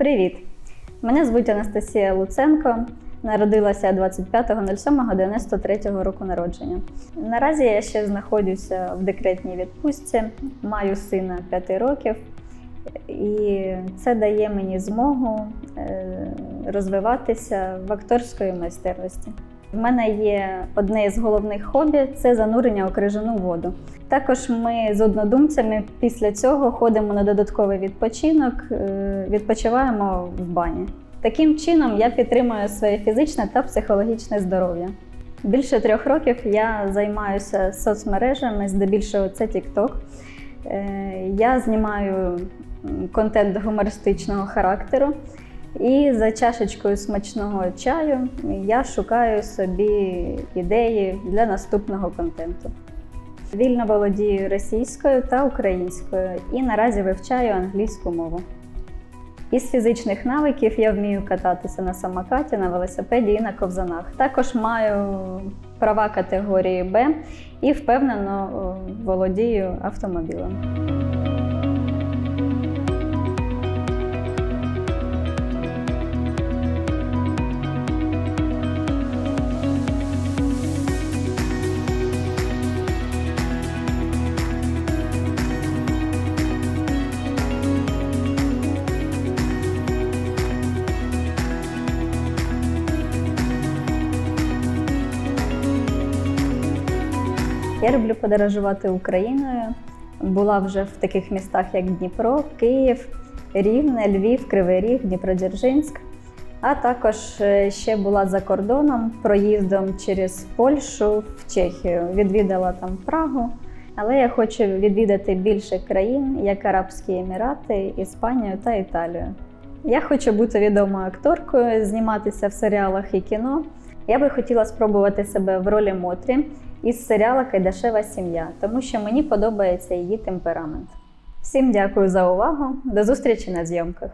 Привіт! Мене звуть Анастасія Луценко. Народилася 25.07.93 року народження. Наразі я ще знаходжуся в декретній відпустці, маю сина 5 років, і це дає мені змогу е, розвиватися в акторської майстерності. В мене є одне з головних хобі це занурення у крижану воду. Також ми з однодумцями після цього ходимо на додатковий відпочинок, е, відпочиваємо в бані. Таким чином я підтримую своє фізичне та психологічне здоров'я. Більше трьох років я займаюся соцмережами, здебільшого це TikTok. Е, Я знімаю контент гумористичного характеру. І за чашечкою смачного чаю я шукаю собі ідеї для наступного контенту. Вільно володію російською та українською і наразі вивчаю англійську мову. Із фізичних навиків я вмію кататися на самокаті, на велосипеді і на ковзанах. Також маю права категорії Б і впевнено володію автомобілем. Я люблю подорожувати Україною. Була вже в таких містах, як Дніпро, Київ, Рівне, Львів, Кривий Ріг, Дніпродзержинськ. А також е, ще була за кордоном проїздом через Польщу в Чехію. Відвідала там Прагу. Але я хочу відвідати більше країн, як Арабські Емірати, Іспанію та Італію. Я хочу бути відомою акторкою, зніматися в серіалах і кіно. Я би хотіла спробувати себе в ролі Мотрі із серіала Кайдашева сім'я, тому що мені подобається її темперамент. Всім дякую за увагу. До зустрічі на зйомках.